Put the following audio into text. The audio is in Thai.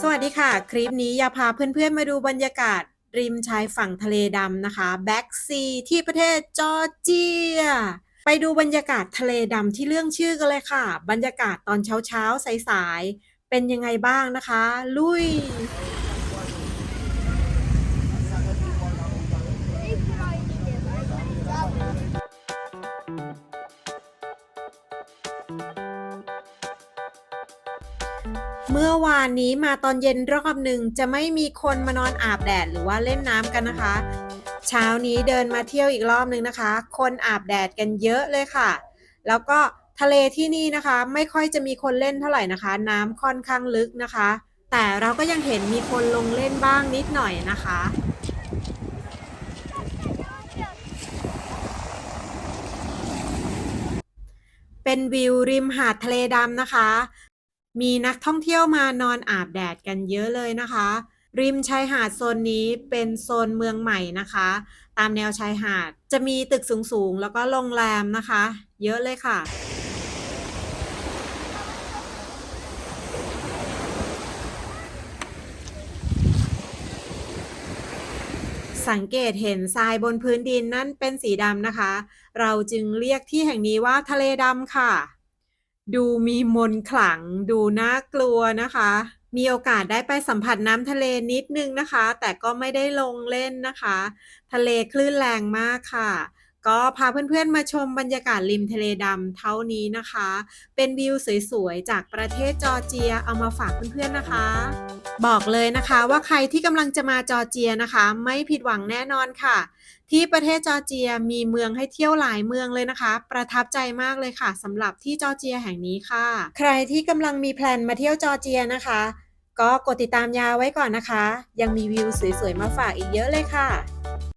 สวัสดีค่ะ คลิปนี้อยาพาเพื่อนๆมาดูบรรยากาศริมชายฝั่งทะเลดำนะคะแบ็กซีที่ประเทศจอร์เจีย ไปดูบรรยากาศทะเลดำที่เรื่องชื่อกันเลยค่ะ บรรยากาศตอนเช้าๆ สายๆ เป็นยังไงบ้างนะคะ ลุย เมื่อวานนี้มาตอนเย็นรอบหนึ่งจะไม่มีคนมานอนอาบแดดหรือว่าเล่นน้ำกันนะคะ เช้านี้เดินมาเที่ยวอีกรอบหนึ่งนะคะ คนอาบแดดกันเยอะเลยค่ะ แล้วก็ทะเลที่นี่นะคะ ไม่ค่อยจะมีคนเล่นเท่าไหร่นะคะ น้ำค่อนข้างลึกนะคะ แต่เราก็ยังเห็นมีคนลงเล่นบ้างนิดหน่อยนะคะเป็นวิวริมหาดทะเลดำนะคะ มีนักท่องเที่ยวมานอนอาบแดดกันเยอะเลยนะคะ ริมชายหาดโซนนี้เป็นโซนเมืองใหม่นะคะ ตามแนวชายหาดจะมีตึกสูงๆ แล้วก็โรงแรมนะคะ เยอะเลยค่ะสังเกตเห็นทรายบนพื้นดินนั่นเป็นสีดำนะคะ เราจึงเรียกที่แห่งนี้ว่าทะเลดำค่ะ ดูมีมนต์ขลัง ดูน่ากลัวนะคะ มีโอกาสได้ไปสัมผัสน้ำทะเลนิดนึงนะคะ แต่ก็ไม่ได้ลงเล่นนะคะ ทะเลคลื่นแรงมากค่ะ ก็พาเพื่อนๆมาชมบรรยากาศริมทะเลดำเท่านี้นะคะ เป็นวิวสวยๆ จากประเทศจอร์เจียเอามาฝากเพื่อนๆนะคะ บอกเลยนะคะว่าใครที่กำลังจะมาจอร์เจียนะคะ ไม่ผิดหวังแน่นอนค่ะ ที่ประเทศจอร์เจียมีเมืองให้เที่ยวหลายเมืองเลยนะคะ ประทับใจมากเลยค่ะสำหรับที่จอร์เจียแห่งนี้ค่ะ ใครที่กำลังมีแพลนมาเที่ยวจอร์เจียนะคะก็กดติดตามยาไว้ก่อนนะคะ ยังมีวิวสวยๆ มาฝากอีกเยอะเลยค่ะ